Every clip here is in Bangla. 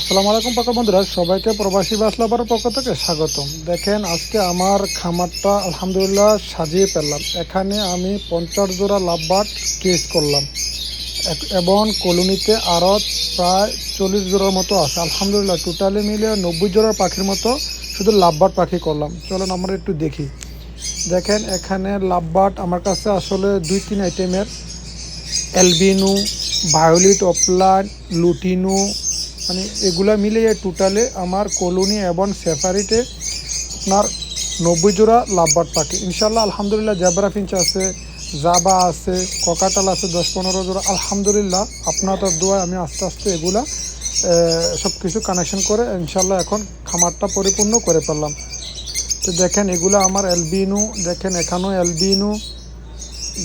আসসালামু আলাইকুম পাকা বন্ধুরা, সবাইকে প্রবাসী বাসলাবার পক্ষ থেকে স্বাগতম। দেখেন, আজকে আমার খামারটা আলহামদুলিল্লাহ সাজিয়ে পেলাম এখানে আমি পঞ্চাশ জোড়া লাভবাট কেস করলাম। এবং কলোনিতে আরও প্রায় চল্লিশ জোড়ার মতো আছে। আলহামদুলিল্লাহ টোটালি মিলে নব্বই জোড়ার পাখির মতো শুধু লাভবাট পাখি করলাম। চলেন আমরা একটু দেখি। দেখেন, এখানে লাভবাট আমার কাছে আসলে দুই, তিন আইটেমের অ্যালবিনু ভায়োলিট অপলান লুটিনু মানে এগুলা মিলিয়ে টোটালে আমার কলোনি এবং সেফারিতে আপনার নব্বই জোড়া লাভবাট পাখি। ইনশাল্লাহ আলহামদুলিল্লাহ জেবরা ফিঞ্চ আছে জাবা আছে ককাটাল আছে, দশ পনেরো জোড়া। আলহামদুলিল্লাহ, আপনাদের দোয়ায় আমি আস্তে আস্তে এগুলা সব কিছু কানেকশন করে ইনশাল্লাহ এখন খামারটা পরিপূর্ণ করে ফেললাম। তো দেখেন, এগুলো আমার এলবিনু দেখেন এখানেও এলবিনু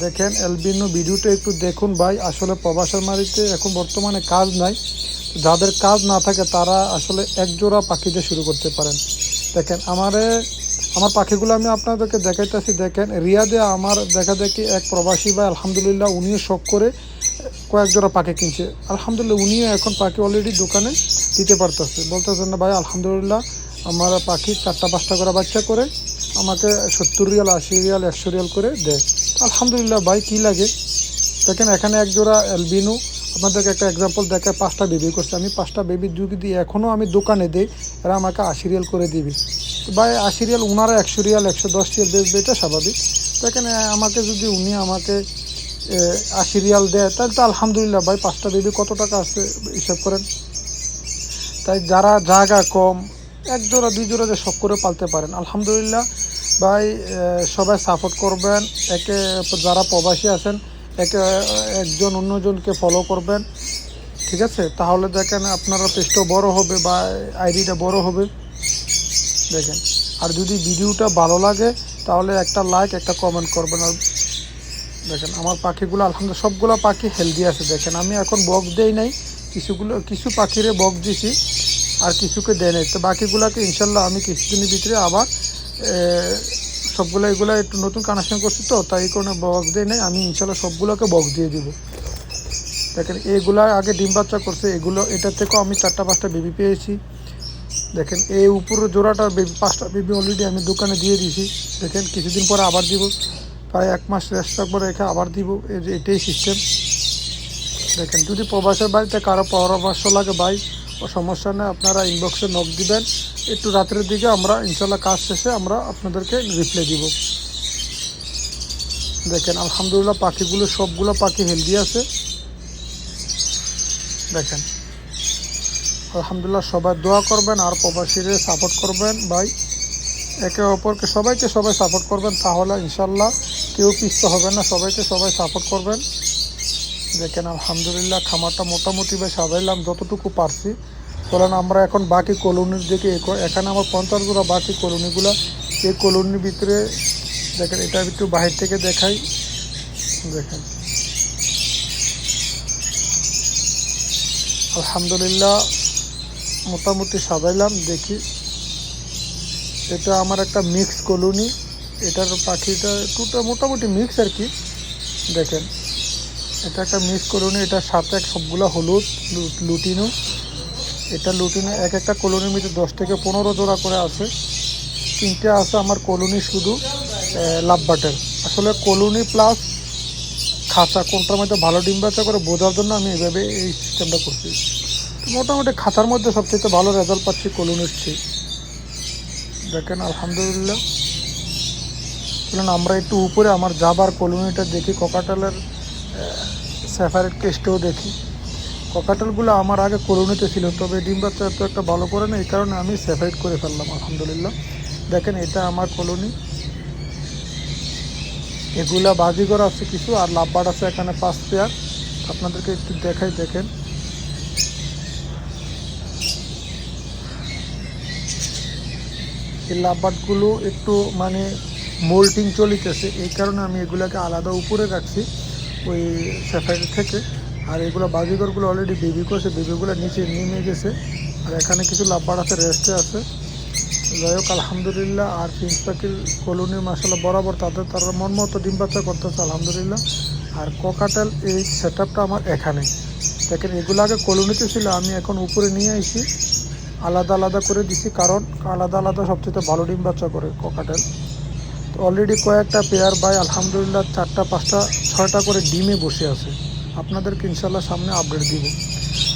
দেখেন এলবিনু ভিডিওটা একটু দেখুন ভাই। আসলে প্রবাসের মারিতে এখন বর্তমানে কাজ নাই। যাদের কাজ না থাকে, তারা আসলে এক জোড়া পাখি দিয়ে শুরু করতে পারেন। দেখেন, আমারে, আমার পাখিগুলো আমি আপনাদেরকে দেখাইতেছি। দেখেন, রিয়াদে আমার দেখা দেখি এক প্রবাসী ভাই, আলহামদুলিল্লাহ, উনিও শখ করে কয়েক জোড়া পাখি কিনছে। আলহামদুলিল্লাহ, উনিও এখন পাখি অলরেডি দোকানে দিতে পারতেছে। বলতেছেন না ভাই, আলহামদুলিল্লাহ, আমার পাখি চারটা, পাঁচটা করে বাচ্চা করে, আমাকে সত্তর রিয়াল, আশি রিয়াল, একশো রিয়াল করে দেয়। আলহামদুলিল্লাহ, ভাই, কী লাগে? দেখেন, এখানে এক জোড়া অ্যালবিনু আপনাদেরকে একটা এক্সাম্পল দেখে পাঁচটা বেবি করছে। আমি পাঁচটা বেবির যুগ দিয়ে এখনও আমি দোকানে দিই এরা আমাকে আশি রিয়াল করে দিবি। ভাই আশি রিয়াল ওনারা একশো রিয়াল একশো দশ রিয়াল বেচবে এটা স্বাভাবিক। দেখেন এ, আমাকে যদি উনি আমাকে আশি রিয়াল দেয় তাহলে তো আলহামদুলিল্লাহ ভাই পাঁচটা বেবি কত টাকা আছে হিসাব করেন? তাই যারা জায়গা কম এক জোড়া দুই জোড়া যে সব করে পালতে পারেন আলহামদুলিল্লাহ। ভাই সবাই সাপোর্ট করবেন। একে যারা প্রবাসী আছেন একে, একজন অন্যজনকে ফলো করবেন, ঠিক আছে? তাহলে দেখেন আপনারা পেজটাও বড় হবে বা আইডিটা বড় হবে। দেখেন, আর যদি ভিডিওটা ভালো লাগে, তাহলে একটা লাইক একটা কমেন্ট করবেন। আর দেখেন, আমার পাখিগুলো, আলহামদুলিল্লাহ, সবগুলো পাখি হেলদি আছে। দেখেন, আমি এখন বক্স দেই নাই, কিছুগুলো, কিছু পাখিরে বক্স দিছি, আর কিছুকে দেয় নাই। তো বাকিগুলোকে ইনশাল্লাহ আমি কিছুদিনের ভিতরে আবার সবগুলো এগুলো একটু নতুন কানেকশন করছি তো, তাই কারণে বক্স দিয়ে নেই। আমি ইনশাল্লাহ সবগুলোকে বক্স দিয়ে দিব। দেখেন, এগুলা আগে ডিম বাচ্চা করছে, এগুলো, এটার থেকেও আমি চারটা পাঁচটা বেবি পেয়েছি। দেখেন, এই উপরের জোড়াটা বেবি পাঁচটা বেবি অলরেডি আমি দোকানে দিয়ে দিয়েছি। দেখেন, কিছুদিন পরে আবার দিব। প্রায় এক মাস রেস্ট রাখব রেখে আবার দিব। এই যে এটাই সিস্টেম দেখেন, যদি প্রবাসের বাড়িতে কারও পরামর্শ লাগে ও সমস্যা নেই, আপনারা ইনবক্সে নক দিবেন। একটু রাত্রের দিকে আমরা ইনশাল্লাহ কাজ শেষে আমরা আপনাদেরকে রিপ্লাই দিব। দেখেন, আলহামদুলিল্লাহ পাখিগুলো সবগুলো পাখি হেলদি আছে। দেখেন, আলহামদুলিল্লাহ সবাই দোয়া করবেন আর প্রবাসীরে সাপোর্ট করবেন। ভাই, একে অপরকে সবাইকে সবাই সাপোর্ট করবেন, তাহলে ইনশাল্লাহ কেউ পিছতে হবে না, সবাইকে সবাই সাপোর্ট করবেন। দেখেন, আলহামদুলিল্লাহ খামারটা মোটামুটি বেশ সাজাইলাম যতটুকু পারছি। চলেন আমরা এখন বাকি কলোনির দিকে এখানে আমার পঞ্চাশ জোড়া বাকি কলোনিগুলো, এই কলোনির ভিতরে দেখেন, এটা একটু বাহির থেকে দেখাই। দেখেন। আলহামদুলিল্লাহ, মোটামুটি সাজাইলাম, দেখি। এটা আমার একটা মিক্স কলোনি। এটার পাখিটা টুটা মোটামুটি মিক্স আর কি। দেখেন, এটা একটা মিক্স কলোনি, এটার সাথে সবগুলো হলুদ লুটিনো। এটা লুটিনে এক একটা কলোনির মধ্যে দশ থেকে পনেরো জোড়া করে আছে। তিনটে আছে আমার কলোনি শুধু লাভ বাটের আসলে কলোনি প্লাস খাঁচা, কোনটার মধ্যে ভালো ডিম বাচ্চা করে বোঝার জন্য আমি এইভাবে এই সিস্টেমটা করছি। মোটামুটি খাঁচার মধ্যে সবচেয়ে ভালো রেজাল্ট পাচ্ছি কলোনির চেয়ে। দেখেন, আলহামদুলিল্লাহ। চলুন, আমরা একটু উপরে আমার যাবার কলোনিটা দেখি ককাটালের সেপারেট কেসটাও দেখি। ককাটালগুলো আমার আগে কলোনিতে ছিল, তবে ডিম বাচ্চা এত একটা ভালো করে না এই কারণে আমি সেপারেট করে ফেললাম, আলহামদুলিল্লাহ। দেখেন, এটা আমার কলোনি। এগুলা বাজিগর আছে কিছু, আর লাভবাট আছে এখানে পাঁচ পেয়ার। আপনাদেরকে একটু দেখাই, দেখেন। এই লাভবাটগুলো একটু মানে মোল্টিং চলিতেছে, এই কারণে আমি এগুলাকে আলাদা উপরে রাখছি, ওই স্যাফারি থেকে। আর এগুলো বাজিগরগুলো অলরেডি বেবি করছে বেবিগুলো নিচে নেমে গেছে। আর এখানে কিছু লাভবাট আছে রেস্টে আছে। যাই হোক, আলহামদুলিল্লাহ, আর প্রিন্স পাখির কলোনির মাসাল্লাহ বরাবর তাদের, তারা মন মতো ডিম বাচ্চা করতেছে, আলহামদুলিল্লাহ। আর ককাটেল এই সেট আমার এখানে। দেখেন, এগুলো আগে কলোনিতে ছিল, আমি এখন উপরে নিয়ে এসেছি আলাদা আলাদা করে দিছি, কারণ আলাদা আলাদা সবচেয়ে ভালো ডিম বাচ্চা করে ককাটেল তো অলরেডি কয়েকটা পেয়ার বাই আলহামদুলিল্লাহ, চারটা, পাঁচটা, ছয়টা করে ডিমে বসে আছে। আপনাদেরকে ইনশাল্লাহ সামনে আপডেট দিব।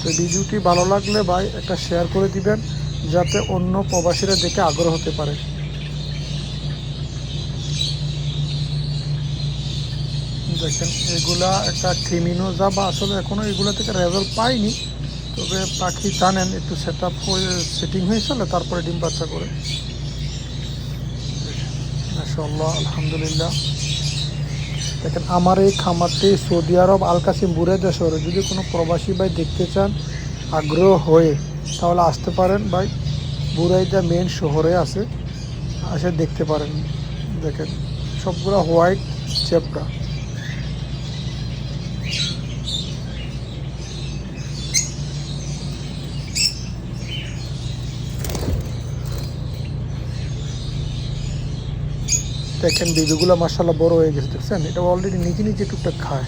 তো ভিডিওটি ভালো লাগলে ভাই একটা শেয়ার করে দিবেন, যাতে অন্য প্রবাসীরা দেখে আগ্রহ হতে পারে। দেখেন, এগুলা একটা ক্রিমিনোজা বা আসলে এখনও এগুলা থেকে রেজাল্ট পাইনি, তবে পাখি জানেন, একটু সেট আপ হয়ে সেটিং হয়েছিল তারপরে ডিম বাচ্চা করে। মাশাল্লাহ আলহামদুলিল্লাহ। দেখেন, আমার এই খামারটি সৌদি আরব আল কাসিম বুরেদা শহরে যদি কোনো প্রবাসী ভাই দেখতে চান আগ্রহ হয়ে, তাহলে আসতে পারেন ভাই। বুরাইদা মেন শহরে আছে, আসে দেখতে পারেন। দেখেন, সবগুলো হোয়াইট চেপড়া দেখেন বেবিগুলো মার্শাল্লাহ বড় হয়ে গেছে, দেখছেন? এটা অলরেডি নিজে নিজে টুকটাক খায়।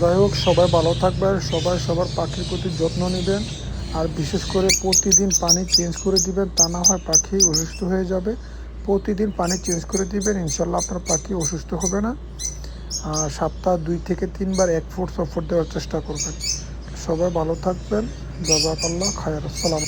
যাই হোক, সবাই ভালো থাকবেন, সবাই সবার পাখির প্রতি যত্ন নেবেন, আর বিশেষ করে প্রতিদিন পানি চেঞ্জ করে দিবেন, তা না হয় পাখি অসুস্থ হয়ে যাবে। প্রতিদিন পানি চেঞ্জ করে দিবেন ইনশাল্লাহ আপনার পাখি অসুস্থ হবে না। আর সপ্তাহ দুই থেকে তিনবার এক ফুট সফর দেওয়ার চেষ্টা করবেন। সবাই ভালো থাকবেন। জাজাকাল্লাহ খায়ের আসসালাম